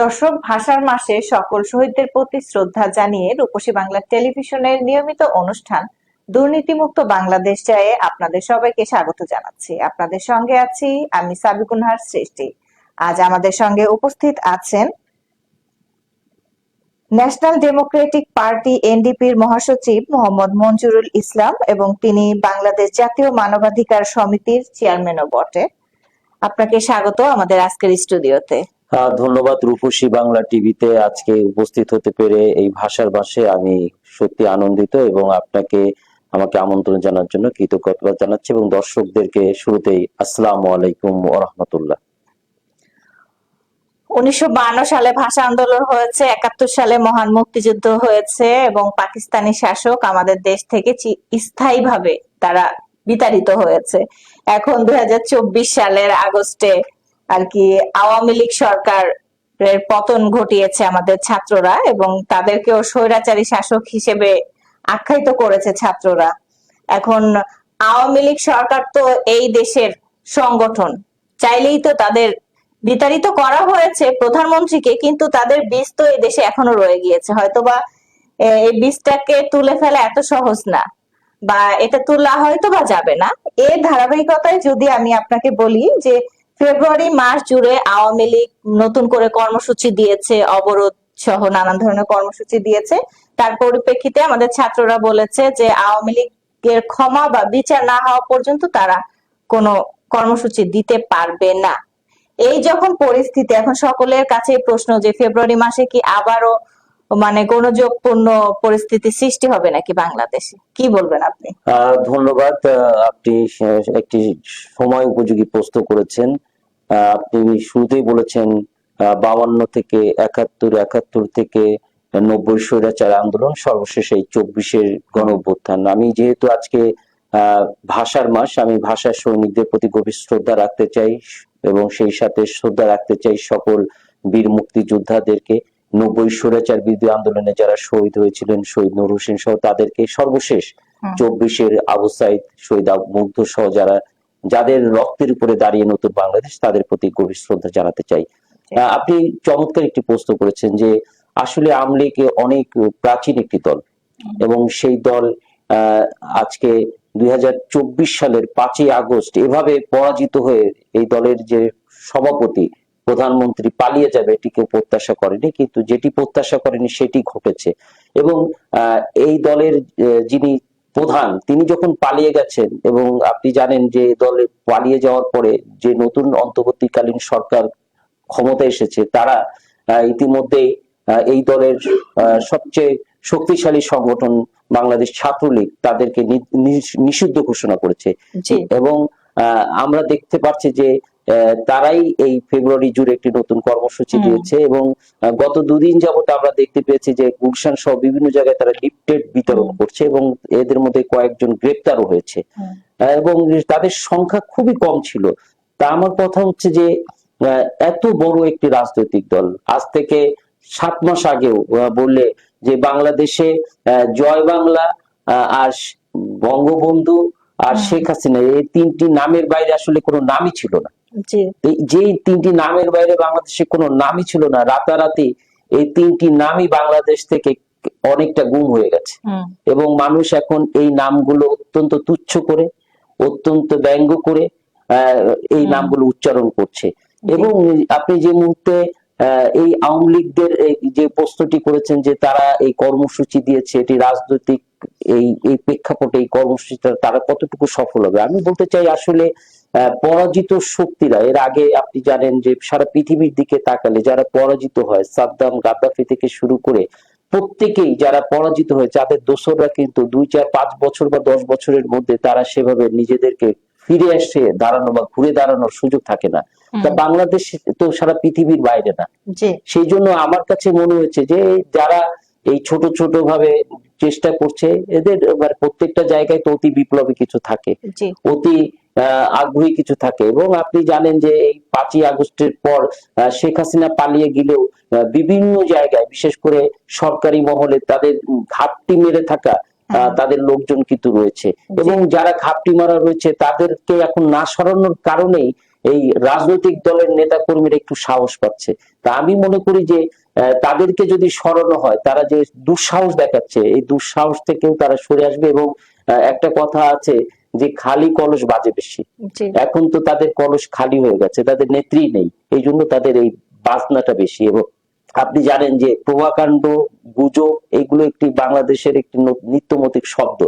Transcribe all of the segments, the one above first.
দর্শক, ভাষার মাসে সকল শহীদদের প্রতি শ্রদ্ধা জানিয়ে রূপসী বাংলা টেলিভিশনের নিয়মিত অনুষ্ঠান, দুর্নীতিমুক্ত বাংলাদেশ চায়ে আপনাদের সবাইকে স্বাগত জানাচ্ছি। আপনাদের সঙ্গে আছি আমি সাবিকুনহার সৃষ্টি। আজ আমাদের সঙ্গে উপস্থিত আছেন ন্যাশনাল ডেমোক্রেটিক পার্টি এনডিপির মহাসচিব মোহাম্মদ মঞ্জুরুল ইসলাম এবং তিনি বাংলাদেশ জাতীয় মানবাধিকার সমিতির চেয়ারম্যানও বটে। আপনাকে স্বাগত আমাদের আজকের স্টুডিওতে। ধন্যবাদ রূপসী বাংলা টিভিতে আজকে উপস্থিত হতে পেরে এই ভাষার বাসে আমি সত্যি আনন্দিত এবং আপনাকে, আমাকে আমন্ত্রণ জানার জন্য কৃতজ্ঞতা জানাচ্ছি এবং দর্শকদেরকে শুরুতেই আসসালামু আলাইকুম রাহমাতুল্লাহ। উনিশশো সালে ভাষা আন্দোলন হয়েছে, একাত্তর সালে মহান মুক্তিযুদ্ধ হয়েছে এবং পাকিস্তানি শাসক আমাদের দেশ থেকে স্থায়ীভাবে তারা বিতাড়িত হয়েছে। এখন দুই হাজার চব্বিশ সালের আগস্টে আর কি আওয়ামী লীগ সরকারের পতন ঘটিয়েছে আমাদের ছাত্ররা এবং তাদেরকেও স্বৈরাচারী শাসক হিসেবে আখ্যায়িত করেছে ছাত্ররা। এখন আওয়ামী লীগ সরকার তো এই দেশের সংগঠন। চাইলেই তো তাদের বিতাড়িত করা হয়েছে প্রধানমন্ত্রীকে, কিন্তু তাদের বীজ তো এই দেশে এখনও রয়ে গিয়েছে। হয়তোবা এই বীজটাকে তুলে ফেলা এত সহজ না বা এটা তোলা হয়তো বা যাবে না। এর ধারাবাহিকতায় যদি আমি আপনাকে বলি যে ফেব্রুয়ারি মাস জুড়ে আওয়ামী লীগ নতুন করে কর্মসূচি দিয়েছে, অবরোধ সহ নানান ধরনের কর্মসূচি দিয়েছে। তার পরিপ্রেক্ষিতে আমাদের ছাত্ররা বলেছে যে আওয়ামী লীগের ক্ষমা বা বিচার না হওয়া পর্যন্ত তারা কোনো কর্মসূচি দিতে পারবে না। এই যখন পরিস্থিতি, এখন সকলের কাছে প্রশ্ন যে ফেব্রুয়ারি মাসে কি আবারও মানে গণযোগপূর্ণ পরিস্থিতি সৃষ্টি হবে নাকি বাংলাদেশে? কি বলবেন আপনি? ধন্যবাদ। আপনি একটি সময় উপযোগী প্রশ্ন করেছেন। আপনি শুরুতেই বলেছেন বাউান্ন থেকে একাত্তর একাত্তর থেকে নব্বই স্বৈরাচার আন্দোলন সর্বশেষ এই চব্বিশের গণ অভ্যুত্থান আমি যেহেতু আজকে আহ, ভাষার মাস আমি ভাষার সৈনিকদের প্রতি গভীর শ্রদ্ধা রাখতে চাই এবং সেই সাথে শ্রদ্ধা রাখতে চাই সকল বীর মুক্তিযোদ্ধাদেরকে। নব্বই স্বৈরাচার বিরোধী আন্দোলনে যারা শহীদ হয়েছিলেন শহীদ নুর হোসেন সহ তাদেরকে সর্বশেষ চব্বিশের আবু সাইদ শহীদ মুগ্ধ সহ যারা যাদের রক্তের উপরে দাঁড়িয়ে নতুন বাংলাদেশ তাদের প্রতি গভীর শ্রদ্ধা জানাতে চাই। আপনি চমৎকার একটি প্রশ্ন করেছেন যে আসলে আমলিগ অনেক প্রাচীন একটি দল এবং সেই দল আজকে দুই হাজার চব্বিশ সালের পাঁচই আগস্ট এভাবে পরাজিত হয়ে এই দলের যে সভাপতি প্রধানমন্ত্রী পালিয়ে যাবে এটি কেউ প্রত্যাশা করেনি কিন্তু যেটি প্রত্যাশা করেনি সেটি ঘটেছে। এবং আহ, এই দলের যিনি প্রধান তিনি যখন পালিয়ে গেছেন এবং আপনি জানেন যে দলে পালিয়ে যাওয়ার পরে যে নতুন অন্তর্বর্তীকালীন সরকার ক্ষমতা এসেছে তারা ইতিমধ্যে এই দলের সবচেয়ে শক্তিশালী সংগঠন বাংলাদেশ ছাত্রলীগ তাদেরকে নিষিদ্ধ ঘোষণা করেছে এবং আহ, আমরা দেখতে পাচ্ছি যে আহ, তারাই এই ফেব্রুয়ারি জুড়ে একটি নতুন কর্মসূচি। দিয়েছে এবং গত দুদিন যাবত আমরা দেখতে পেয়েছি যে গুলশান সহ বিভিন্ন জায়গায় তারা লিফটেড বিতরণ। করছে এবং এদের মধ্যে কয়েকজন গ্রেপ্তারও হয়েছে। এবং তাদের সংখ্যা খুবই কম ছিল। তা আমার কথা হচ্ছে যে এত বড় একটি রাজনৈতিক দল আজ থেকে সাত মাস আগেও বললে যে বাংলাদেশে জয় বাংলা আর বঙ্গবন্ধু আর শেখ হাসিনা এই তিনটি নামের বাইরে আসলে কোনো নামই ছিল না। যে তিনটি নামের বাইরে বাংলাদেশে কোনো নামই ছিল না রাতারাতি এই তিনটি নামই বাংলাদেশ থেকে অনেকটা গুম হয়ে গেছে। এবং মানুষ এখন এই নামগুলো অত্যন্ত তুচ্ছ করে অত্যন্ত ব্যঙ্গ করে এই নামগুলো উচ্চারণ করছে। এবং আপনি যে মুহূর্তে এই আওয়ামী লীগদের যে প্রশ্নটি করেছেন যে তারা এই কর্মসূচি দিয়েছে এটি রাজনৈতিক এই এই প্রেক্ষাপটে এই কর্মসূচিটা তারা কতটুকু সফল হবে? আমি বলতে চাই আসলে আহ, পরাজিত শক্তিরা এর আগে আপনি জানেন যে সারা পৃথিবীর দিকে তাকালে যারা পরাজিত হয় সাদ্দাম গাদ্দাফি থেকে শুরু করে প্রত্যেকেই যারা পরাজিত হয় যাদের দোসররা কিন্তু দুই চার পাঁচ বছর বা দশ বছরের মধ্যে তারা সেভাবে নিজেদেরকে ফিরে এসে দাঁড়ানো বা ঘুরে দাঁড়ানোর সুযোগ থাকে না। তা বাংলাদেশ তো সারা পৃথিবীর বাইরে না। সেই জন্য আমার কাছে মনে হয়েছে যে যারা এই ছোট ছোট ভাবে চেষ্টা করছে এদের প্রত্যেকটা জায়গায় তো অতি বিপ্লবী কিছু থাকে। অতি আগ্রহী কিছু থাকে। এবং আপনি জানেন যে এই পাঁচই আগস্টের পর শেখ হাসিনা পালিয়ে গেলেও বিভিন্ন জায়গায় বিশেষ করে সরকারি মহলে তাদের ঘাপটি মেরে থাকা হ্যাঁ। তাদের লোকজন কিন্তু রয়েছে। এবং যারা ঘাপটি মারা রয়েছে তাদেরকে এখন না সরানোর কারণেই এই রাজনৈতিক দলের নেতা কর্মীরা একটু সাহস পাচ্ছে। তা আমি মনে করি যে তাদেরকে যদি সরানো হয় তারা যে দুঃসাহস দেখাচ্ছে এই দুঃসাহস থেকেও তারা সরে আসবে এবং আহ, একটা কথা আছে যে খালি কলস বাজে বেশি। এখন তো তাদের কলস খালি হয়ে গেছে তাদের নেত্রী নেই এই জন্য তাদের এই বাজনাটা বেশি। এবং আপনি জানেন যে প্রভাকাণ্ড গুজব এগুলো একটি বাংলাদেশের একটি নিত্যমতিক শব্দ।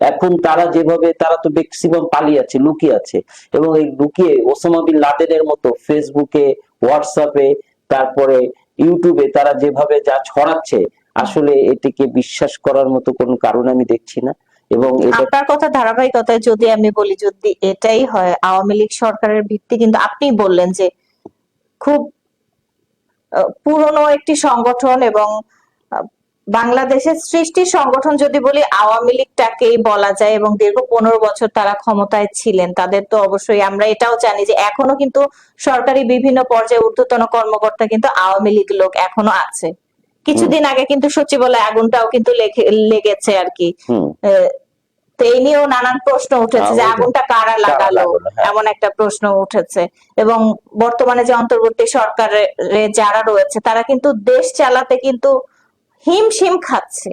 এখন তারা যেভাবে তারা তো ম্যাক্সিমাম পালিয়ে আছে লুকিয়ে আছে। এবং এই লুকিয়ে ওসামা বিন লাদেনের মতো ফেসবুকে হোয়াটসঅ্যাপে তারপরে ইউটিউবে তারা যেভাবে যা ছড়াচ্ছে আসলে এটিকে বিশ্বাস করার মতো কোনো কারণ আমি দেখছি না। এবং আপনার কথা ধারাবাহিকতায় যদি আমি বলি, যদি এটাই হয়, আওয়ামী লীগ সরকারের ভিত্তি, কিন্তু আপনি বললেন যে খুব পুরনো একটি সংগঠন এবং বাংলাদেশের সৃষ্টি সংগঠন যদি বলি, আওয়ামী লীগটাকেই বলা যায় এবং দীর্ঘ পনেরো বছর তারা ক্ষমতায় ছিলেন। তাদের তো অবশ্যই আমরা এটাও জানি যে এখনও কিন্তু সরকারি বিভিন্ন পর্যায়ে ঊর্ধ্বতন কর্মকর্তা কিন্তু আওয়ামী লীগ লোক এখনও আছে। কিছুদিন আগে কিন্তু সচিবালয় আগুনটাও কিন্তু লেগে- লেগেছে আর কি। তো এই নিয়েও নানান প্রশ্ন উঠেছে যে হ্যাঁ, আগুনটা কারা লাগালো? লাগালো, হ্যাঁ। এমন একটা প্রশ্ন উঠেছে। এবং বর্তমানে যে অন্তর্বর্তী সরকারে যারা রয়েছে তারা কিন্তু দেশ চালাতে কিন্তু হিমশিম খাচ্ছে।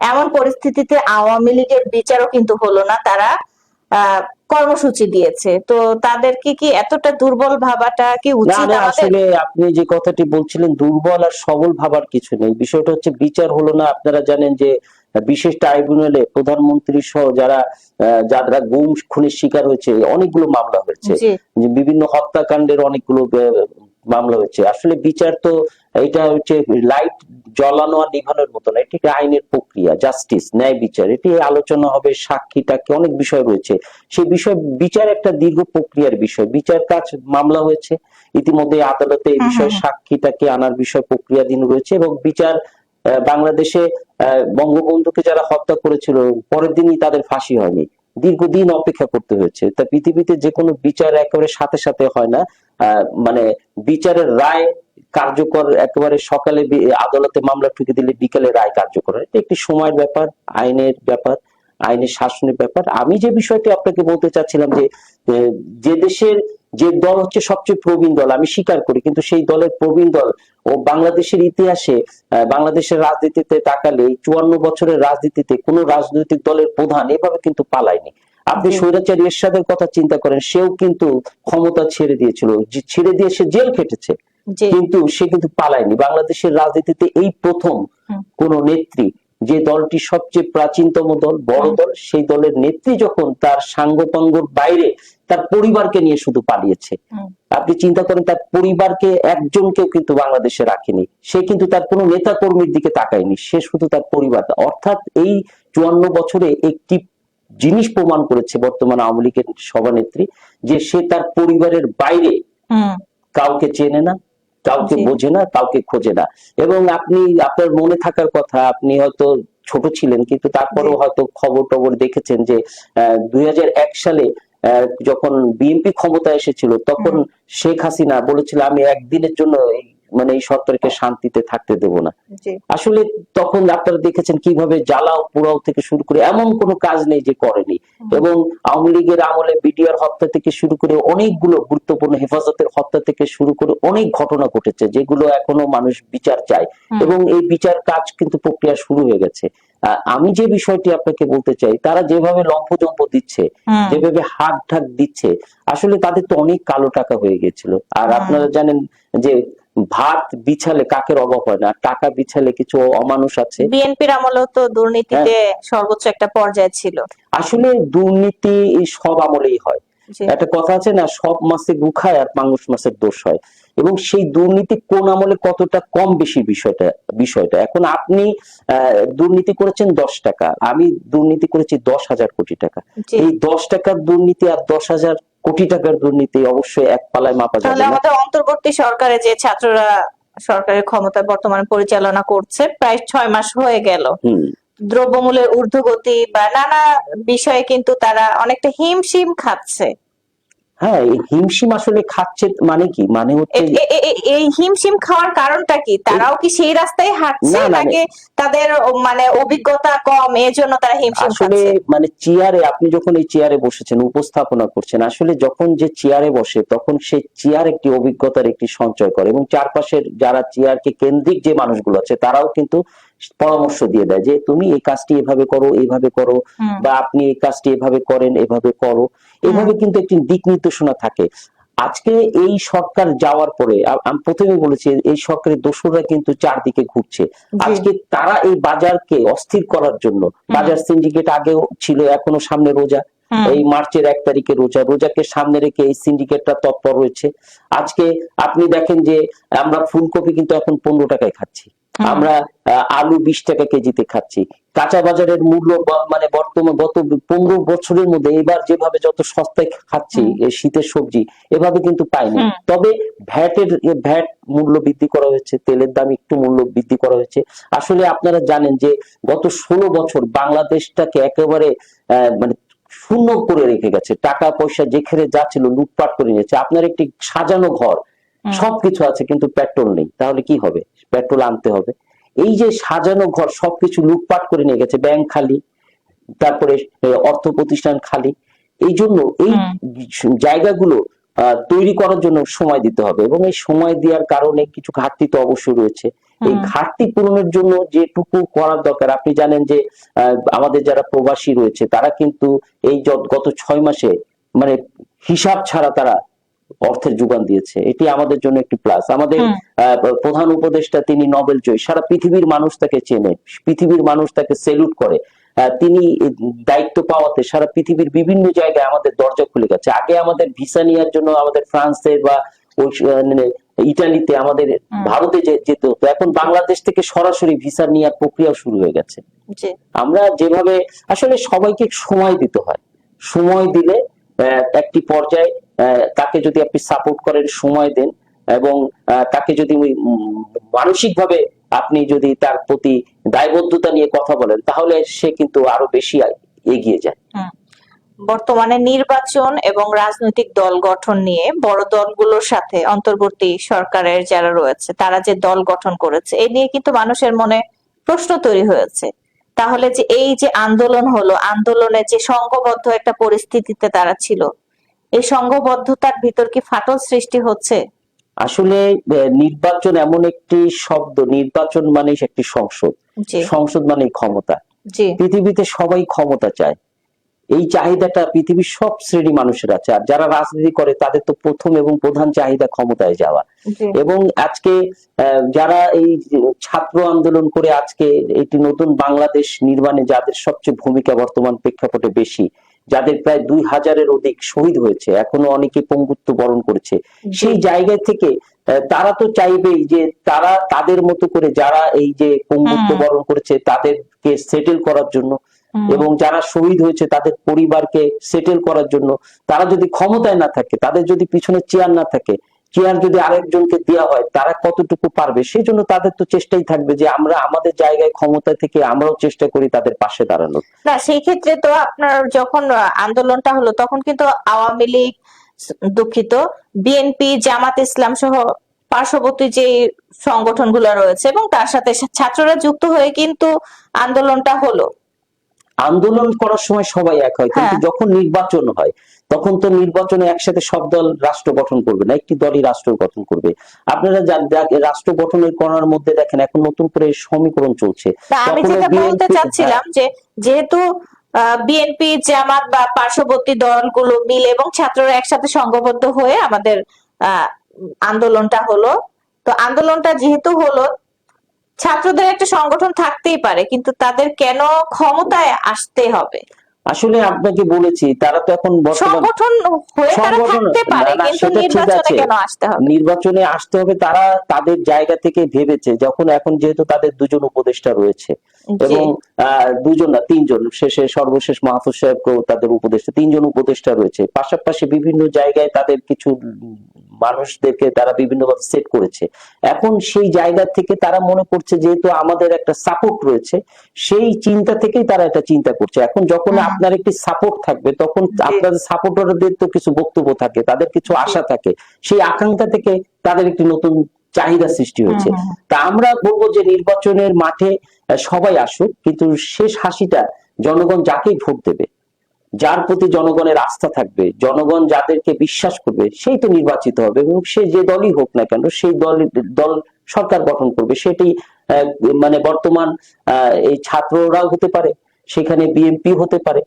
এমন পরিস্থিতিতে আওয়ামী লীগের বিচারও কিন্তু হলো না। তারা আহ কর্মসূচি দিয়েছে। তো তাদেরকে কি এতটা দুর্বল ভাবাটা কি উচিত না আসলে আপনি যে কথাটি বলছিলেন দুর্বল আর সবল ভাবার কিছু নেই। বিষয়টা হচ্ছে বিচার হলো না। আপনারা জানেন যে বিশেষ ট্রাইব্যুনালে প্রধানমন্ত্রী সহ যারা যারা গুম খুনের শিকার হয়েছে অনেকগুলো মামলা হয়েছে। যে বিভিন্ন হত্যাকাণ্ডের অনেকগুলো মামলা হয়েছে। আসলে বিচার তো এটা হচ্ছে লাইট জ্বালানো আর নিভানোর মতো না এটি একটি আইনের প্রক্রিয়া জাস্টিস ন্যায় বিচার এটি আলোচনা হবে সাক্ষীটাকে অনেক বিষয় রয়েছে। সেই বিষয় বিচার একটা দীর্ঘ প্রক্রিয়ার বিষয় বিচার কাজ মামলা হয়েছে ইতিমধ্যে আদালতে এই বিষয়ে হুম। সাক্ষীটাকে আনার বিষয় প্রক্রিয়াধীন রয়েছে এবং বিচার বাংলাদেশে বঙ্গবন্ধুকে যারা হত্যা করেছিল পরের দিনই তাদের ফাঁসি হয়নি। দীর্ঘদিন অপেক্ষা করতে হয়েছে। তা পৃথিবীতে যে কোনো বিচার একেবারে সাথে সাথে হয় না আহ, মানে বিচারের রায় কার্যকর একেবারে সকালে আদালতে মামলা ঠুকে দিলে বিকেলে রায় কার্যকর। এটা একটি সময়ের ব্যাপার আইনের ব্যাপার আইনের শাসনের ব্যাপার আমি যে বিষয়টি আপনাকে বলতে চাচ্ছিলাম যে যে দেশের যে দল হচ্ছে সবচেয়ে প্রবীণ দল আমি স্বীকার করি কিন্তু সেই দলের প্রবীণ দল ও বাংলাদেশের ইতিহাসে বাংলাদেশের রাজনীতিতে তাকালে চুয়ান্ন বছরের রাজনীতিতে কোন রাজনৈতিক দলের প্রধান এভাবে কিন্তু পালায়নি আপনি। স্বৈরাচারী এরশাদের কথা চিন্তা করেন সেও কিন্তু ক্ষমতা ছেড়ে দিয়েছিল যে ছেড়ে দিয়ে সে জেল খেটেছে কিন্তু সে কিন্তু পালায়নি। বাংলাদেশের রাজনীতিতে এই প্রথম। কোন নেত্রী যে দলটি সবচেয়ে প্রাচীনতম দল বড় দল সেই দলের নেত্রী যখন তার সাঙ্গপাঙ্গর বাইরে তার পরিবারকে নিয়ে শুধু পালিয়েছে। আপনি চিন্তা করেন তার পরিবারকে একজনকেও কিন্তু বাংলাদেশে রাখেনি। সে কিন্তু তার কোনো নেতা কর্মীর দিকে তাকায়নি। সে শুধু তার পরিবার। অর্থাৎ এই চুয়ান্ন বছরে একটি জিনিস প্রমাণ করেছে বর্তমান আওয়ামী লীগের সভানেত্রী যে সে তার পরিবারের বাইরে কাউকে চেনে না কাউকে বোঝে না কাউকে খোঁজে না। এবং আপনি আপনার মনে থাকার কথা আপনি হয়তো ছোট ছিলেন কিন্তু তারপরেও হয়তো খবর টবর দেখেছেন যে দুই হাজার এক সালে আহ, যখন বিএনপি ক্ষমতায় এসেছিল তখন শেখ হাসিনা বলেছিল আমি একদিনের জন্য এই- মানে এই সরকারকে শান্তিতে থাকতে দেব না। আসলে তখন আপনারা দেখেছেন কীভাবে জ্বালাও পোড়াও থেকে শুরু করে এমন কোনো কাজ নেই যে করেনি। এবং আওয়ামী লীগের আমলে বিডিআর হত্যা থেকে শুরু করে অনেকগুলো গুরুত্বপূর্ণ হেফাজতের হত্যা থেকে শুরু করে অনেক ঘটনা ঘটেছে যেগুলো এখনও মানুষ বিচার চায়। এবং এই বিচার কাজ কিন্তু প্রক্রিয়া শুরু হয়ে গেছে। আমি যে বিষয়টি আপনাকে বলতে চাই তারা যেভাবে লম্ফজম্প দিচ্ছে যেভাবে হাত ঢাক দিচ্ছে আসলে তাদের তো অনেক কালো টাকা হয়ে গেছিল আর আপনারা জানেন যে ভাত বিছালে কাকের অভাব হয় না? টাকা বিছালে কিছু অমানুষ আছে? বিএনপির আমলেও তো দুর্নীতিতে হ্যাঁ। সর্বোচ্চ একটা পর্যায়ে ছিল। আসলে দুর্নীতি সব আমলেই হয়। একটা কথা আছে না সব মাছে গু খায় আর পাঙ্গুস মাছের দোষ হয়। এবং সেই দুর্নীতি কোন আমলে কতটা কম বেশি বিষয়টা বিষয়টা? এখন আপনি আহ, দুর্নীতি করেছেন দশ টাকা আমি দুর্নীতি করেছি দশ হাজার কোটি টাকা। এই দশ টাকার দুর্নীতি আর দশ হাজার কোটি টাকার দুর্নীতি অবশ্যই এক পালায় মাপা যাবে তাহলে আমাদের অন্তর্বর্তী সরকারে যে ছাত্ররা সরকারের ক্ষমতা বর্তমানে পরিচালনা করছে প্রায় ছয় মাস হয়ে গেল। দ্রব্যমূলের দ্রব্যমূল্যের ঊর্ধ্বগতি বা নানা বিষয়ে কিন্তু তারা অনেকটা হিমশিম খাচ্ছে। হ্যাঁ হিমশিম আসলে খাচ্ছে মানে কি? মানে হচ্ছে এই হিমশিম খাওয়ার কারণটা কি? তারাও কি সেই রাস্তায় হাঁটছে। নাকি তাদের মানে অভিজ্ঞতা কম এই জন্য তারা হিমশিম আসলে মানে চেয়ারে আপনি যখন এই চেয়ারে বসেছেন উপস্থাপনা করছেন আসলে যখন যে চেয়ারে বসে তখন সে চেয়ার একটি অভিজ্ঞতার একটি সঞ্চয় করে এবং চারপাশের যারা চেয়ারকে কেন্দ্রিক যে মানুষগুলো আছে তারাও কিন্তু পরামর্শ দিয়ে দেয় যে তুমি এই কাজটি এভাবে করো এইভাবে করো বা আপনি এই কাজটি এভাবে করেন এভাবে করো। এভাবে কিন্তু একটি দিক নির্দেশনা থাকে। আজকে এই সরকার যাওয়ার পরে আমি প্রথমে বলেছি এই সরকারের দোসররা কিন্তু চারদিকে ঘুরছে। আজকে তারা এই বাজারকে অস্থির করার জন্য বাজার সিন্ডিকেট আগেও ছিল এখনও সামনে রোজা। এই মার্চের এক তারিখে রোজা রোজাকে সামনে রেখে এই সিন্ডিকেটটা তৎপর রয়েছে। আজকে আপনি দেখেন যে আমরা ফুলকপি কিন্তু এখন পনেরো টাকায় খাচ্ছি। আমরা আলু বিশ টাকা কেজিতে খাচ্ছি। কাঁচা বাজারের মূল্য মানে বর্তমান গত পনেরো বছরের মধ্যে এবার যেভাবে যত সস্তায় খাচ্ছি শীতের সবজি এভাবে কিন্তু পাইনি। তবে ভ্যাটের ভ্যাট মূল্য বৃদ্ধি করা হয়েছে তেলের দাম একটু মূল্য বৃদ্ধি করা হয়েছে। আসলে আপনারা জানেন যে গত ষোলো বছর বাংলাদেশটাকে একেবারে আহ, মানে শূন্য করে রেখে গেছে। টাকা পয়সা যেখানে যা ছিল লুটপাট করে নিয়েছে। আপনার একটি সাজানো ঘর সবকিছু আছে কিন্তু পেট্রোল নেই। তাহলে কি হবে? পেট্রোল আনতে হবে। এই যে সাজানো ঘর সবকিছু লুটপাট করে নিয়ে গেছে ব্যাংক খালি তারপরে অর্থ প্রতিষ্ঠান খালি। এই জন্য এই জায়গাগুলো আহ, তৈরি করার জন্য সময় দিতে হবে। এবং এই সময় দেওয়ার কারণে কিছু ঘাটতি তো অবশ্যই রয়েছে। এই ঘাটতি পূরণের জন্য যেটুকু করার দরকার আপনি জানেন যে আমাদের যারা প্রবাসী রয়েছে তারা কিন্তু এই গত ছয় মাসে মানে হিসাব ছাড়া তারা অর্থের যোগান দিয়েছে। এটি আমাদের জন্য একটি প্লাস আমাদের প্রধান উপদেষ্টা তিনি নোবেল জয়ী। সারা পৃথিবীর মানুষ তাকে চেনে পৃথিবীর মানুষ তাকে সেলুট করে। আহ, তিনি দায়িত্ব পাওয়াতে সারা পৃথিবীর বিভিন্ন জায়গায় আমাদের দরজা খুলে গেছে। আগে আমাদের ভিসা নেওয়ার জন্য আমাদের ফ্রান্সে বা ওই মানে ইটালিতে আমাদের ভারতে যেত হতো এখন বাংলাদেশ থেকে সরাসরি ভিসা নেওয়ার প্রক্রিয়া শুরু হয়ে গেছে। আমরা যেভাবে আসলে সবাইকে সময় দিতে হয়। সময় দিলে একটি পর্যায়ে তাকে যদি আপনি সাপোর্ট করেন সময় দেন এবং তাকে যদি মানসিক ভাবে আপনি যদি তার প্রতি দায়বদ্ধতা নিয়ে কথা বলেন তাহলে সে কিন্তু আরও বেশি এগিয়ে যায়। বর্তমানে নির্বাচন এবং রাজনৈতিক দল গঠন নিয়ে বড় দলগুলোর সাথে অন্তর্বর্তী সরকারের যারা রয়েছে তারা যে দল গঠন করেছে এই নিয়ে কিন্তু মানুষের মনে প্রশ্ন তৈরি হয়েছে। তাহলে যে এই যে আন্দোলন হলো আন্দোলনে যে সংঘবদ্ধ একটা পরিস্থিতিতে তারা ছিল এই সংঘবদ্ধতার ভিতর কি ফাটল সৃষ্টি হচ্ছে? আসলে নির্বাচন এমন একটি শব্দ নির্বাচন মানে একটি সংসদ। সংসদ মানে ক্ষমতা। পৃথিবীতে সবাই ক্ষমতা চায়। এই চাহিদাটা পৃথিবীর সব শ্রেণি মানুষের আছে। আর যারা রাজনীতি করে তাদের তো প্রথম এবং প্রধান চাহিদা ক্ষমতায় যাওয়া। এবং আজকে যারা এই ছাত্র আন্দোলন করে আজকে একটি নতুন বাংলাদেশ নির্মাণে যাদের সবচেয়ে ভূমিকা বর্তমান প্রেক্ষাপটে বেশি যাদের প্রায় দুই হাজারের অধিক শহীদ হয়েছে এখনও অনেকে পঙ্গুত্ব বরণ করেছে। সেই জায়গা থেকে তারা তো চাইবেই যে তারা তাদের মতো করে যারা এই যে পঙ্গুত্ব বরণ করেছে তাদেরকে সেটেল করার জন্য এবং যারা শহীদ হয়েছে তাদের পরিবারকে সেটেল করার জন্য তারা যদি ক্ষমতায় না থাকে তাদের যদি পিছনে চেয়ার না থাকে চেয়ার যদি আরেকজনকে দেওয়া হয় তারা কতটুকু পারবে? সেই জন্য তাদের তো চেষ্টাই থাকবে যে আমরা আমাদের জায়গায় ক্ষমতা থেকে আমরাও চেষ্টা করি তাদের পাশে দাঁড়ানোর। না সেই ক্ষেত্রে তো আপনার যখন আন্দোলনটা হলো তখন কিন্তু আওয়ামী লীগ দুঃখিত। বিএনপি জামাত ইসলাম সহ পার্শ্ববর্তী যে সংগঠনগুলো রয়েছে এবং তার সাথে ছাত্ররা যুক্ত হয়ে কিন্তু আন্দোলনটা হলো। আন্দোলন করার সময় সবাই এক হয় কিন্তু হ্যাঁ। যখন নির্বাচন হয় তখন তো নির্বাচনে একসাথে সব দল রাষ্ট্র গঠন করবে না একটি দলই রাষ্ট্র গঠন করবে আপনারা রাষ্ট্র গঠনের করার মধ্যে দেখেন এখন নতুন করে সমীকরণ চলছে আমি যেটা বলতে চাচ্ছিলাম যে যেহেতু বিএনপি জামাত বা পার্শ্ববর্তী দলগুলো মিলে এবং ছাত্ররা একসাথে সংঘবদ্ধ হয়ে আমাদের আহ, আন্দোলনটা হলো তো আন্দোলনটা যেহেতু হলো ছাত্রদের একটা সংগঠন থাকতেই পারে কিন্তু তাদের কেন ক্ষমতায় আসতে হবে? আসলে আপনাকে বলেছি তারা তো এখন সংগঠন হয়ে তারা থাকতে পারে কিন্তু নির্বাচনে কেন আসতে হবে? নির্বাচনে আসতে হবে তারা তাদের জায়গা থেকে ভেবেছে যখন এখন যেহেতু তাদের দুজন উপদেষ্টা রয়েছে এবং দুজন না তিনজন শেষে সর্বশেষ মাহফুজ সাহেবকেও তাদের উপদেষ্টা তিনজন উপদেষ্টা রয়েছে। পাশাপাশি বিভিন্ন জায়গায় তাদের কিছু মানুষদেরকে তারা বিভিন্নভাবে সেট করেছে। এখন সেই জায়গা থেকে তারা মনে করছে যেহেতু আমাদের একটা সাপোর্ট রয়েছে সেই চিন্তা থেকেই তারা এটা চিন্তা করছে। এখন যখন আপনার একটি সাপোর্ট থাকবে তখন আপনাদের সাপোর্টারদের তো কিছু বক্তব্য থাকে তাদের কিছু আশা থাকে। সেই আকাঙ্ক্ষা থেকে তাদের একটি নতুন চাহিদা সৃষ্টি হয়েছে। তা আমরা বলব যে নির্বাচনের মাঠে সবাই আসুক কিন্তু শেষ হাসিটা জনগণ যাকেই ভোট দেবে যার প্রতি জনগণের আস্থা থাকবে জনগণ যাদেরকে বিশ্বাস করবে সেই তো নির্বাচিত হবে এবং সে যে দলই হোক না কেন সেই দল দল সরকার গঠন করবে। সেটি আহ, মানে বর্তমান আহ, এই ছাত্ররাও হতে পারে সেখানে বিএনপি হতে পারে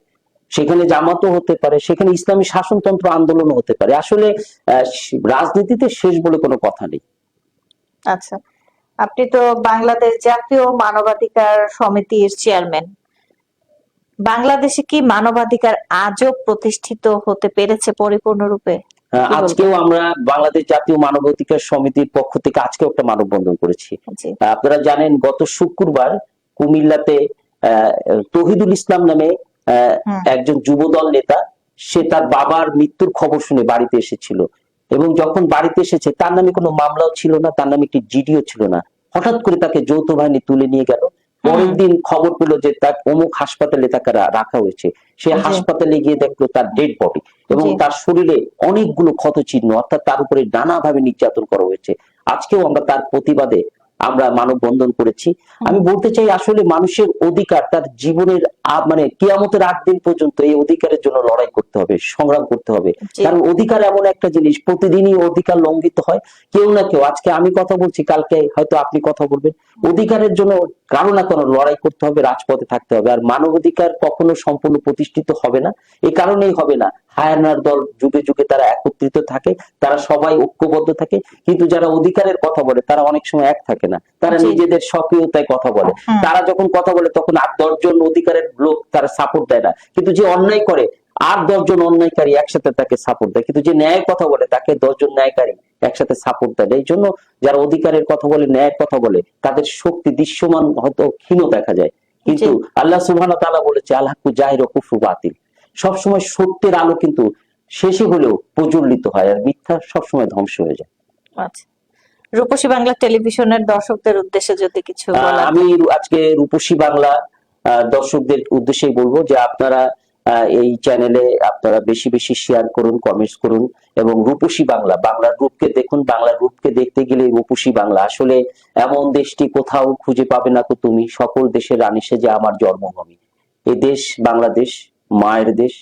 সেখানে জামাতও হতে পারে সেখানে ইসলামী শাসনতন্ত্র আন্দোলনও হতে পারে। আসলে আহ, রাজনীতিতে শেষ বলে কোনো কথা নেই। আচ্ছা। আপনি তো বাংলাদেশ জাতীয় মানবাধিকার সমিতির চেয়ারম্যান। বাংলাদেশে কি মানবাধিকার আজও প্রতিষ্ঠিত হতে পেরেছে পরিপূর্ণরূপে? আজকেও আমরা বাংলাদেশ জাতীয় মানবাধিকার সমিতির পক্ষ থেকে আজকেও একটা মানববন্ধন করেছি। আপনারা জানেন গত শুক্রবার কুমিল্লাতে আহ, তহিদুল ইসলাম নামে একজন যুবদল নেতা সে তার বাবার মৃত্যুর খবর শুনে বাড়িতে এসেছিল। এবং যখন বাড়িতে এসেছে তার নামে কোনো মামলাও ছিল না তার নামে একটি জিডিও ছিল না। হঠাৎ করে তাকে যৌথ বাহিনী তুলে নিয়ে গেল। পরের দিন খবর পেল যে তার অমুক হাসপাতালে তাকে রাখা হয়েছে। সে হাসপাতালে গিয়ে দেখল তার ডেড বডি এবং তার শরীরে অনেকগুলো ক্ষত চিহ্ন অর্থাৎ তার উপরে নানাভাবে নির্যাতন করা হয়েছে। আজকেও আমরা তার প্রতিবাদে আমরা মানববন্ধন করেছি। আমি বলতে চাই আসলে মানুষের অধিকার তার জীবনের মানে কিয়ামতের আগ দিন পর্যন্ত এই অধিকারের জন্য লড়াই করতে হবে সংগ্রাম করতে হবে। কারণ অধিকার এমন একটা জিনিস প্রতিদিনই অধিকার লঙ্ঘিত হয়। কেউ না কেউ আজকে আমি কথা বলছি কালকে হয়তো আপনি কথা বলবেন। অধিকারের জন্য কারও না কোনো লড়াই করতে হবে রাজপথে থাকতে হবে। আর মানবাধিকার কখনো সম্পূর্ণ প্রতিষ্ঠিত হবে না এই কারণেই হবে না। হায়ানার দল যুগে যুগে তারা একত্রিত থাকে তারা সবাই ঐক্যবদ্ধ থাকে কিন্তু যারা অধিকারের কথা বলে তারা অনেক সময় এক থাকে না। তারা নিজেদের স্বকীয়তায় কথা বলে। তারা যখন কথা বলে তখন আর দশজন অধিকারের লোক তারা সাপোর্ট দেয় না। কিন্তু যে অন্যায় করে আর দশজন অন্যায়কারী একসাথে তাকে সাপোর্ট দেয়। কিন্তু যে ন্যায়ের কথা বলে তাকে দশজন ন্যায়কারী একসাথে সাপোর্ট দেয় এই জন্য যারা অধিকারের কথা বলে ন্যায়ের কথা বলে তাদের শক্তি দৃশ্যমান হয়তো ক্ষীণ দেখা যায়। কিন্তু আল্লাহ সুবহান তাআলা বলেছে আল্লাহকু জাহির ও কুফু বাতিল। সবসময় সত্যের আলো কিন্তু শেষে হলেও প্রজ্বলিত হয় আর মিথ্যা সবসময় ধ্বংস হয়ে যায়। আচ্ছা। রূপসী বাংলা টেলিভিশনের দর্শকদের উদ্দেশ্যে যদি কিছু আমি আজকে রূপসী বাংলা দর্শকদের উদ্দেশ্যেই বলব যে আপনারা এই চ্যানেলে আপনারা বেশি বেশি শেয়ার করুন কমেন্টস করুন এবং রূপসী বাংলা বাংলার রূপকে দেখুন বাংলার রূপকে দেখতে গেলে রূপসী বাংলা। আসলে এমন দেশটি কোথাও খুঁজে পাবে না তো তুমি সকল দেশের রানী যে আমার জন্মভূমি। এ দেশ বাংলাদেশ মায়ের দেশ।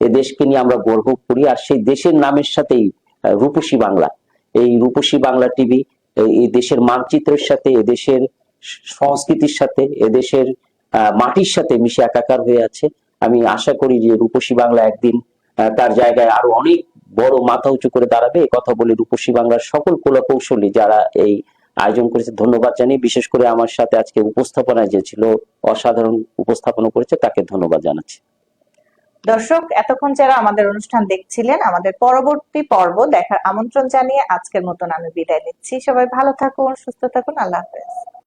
এ দেশকে নিয়ে আমরা গর্ব করি। আর সেই দেশের নামের সাথেই রূপসী বাংলা। এই রূপসী বাংলা টিভি এই দেশের মানচিত্রের সাথে, এ দেশের সংস্কৃতির সাথে এদেশের মাটির সাথে মিশে একাকার হয়ে আছে। আমি আশা করি যে রূপসী বাংলা একদিন তার জায়গায় আরও অনেক বড় মাথা উঁচু করে দাঁড়াবে। কথা বলে রূপসী বাংলার সকল কলা কৌশলী যারা এই আয়োজন করেছে, ধন্যবাদ জানিয়ে বিশেষ করে আমার সাথে আজকে উপস্থাপনায় যে ছিল অসাধারণ উপস্থাপনা করেছে, তাকে ধন্যবাদ জানাচ্ছি। দর্শক, এতক্ষণ যারা আমাদের অনুষ্ঠান দেখছিলেন, আমাদের পরবর্তী পর্ব দেখার আমন্ত্রণ জানিয়ে আজকের মতন আমি বিদায় নিচ্ছি। সবাই ভালো থাকুন, সুস্থ থাকুন। আল্লাহ হাফেজ।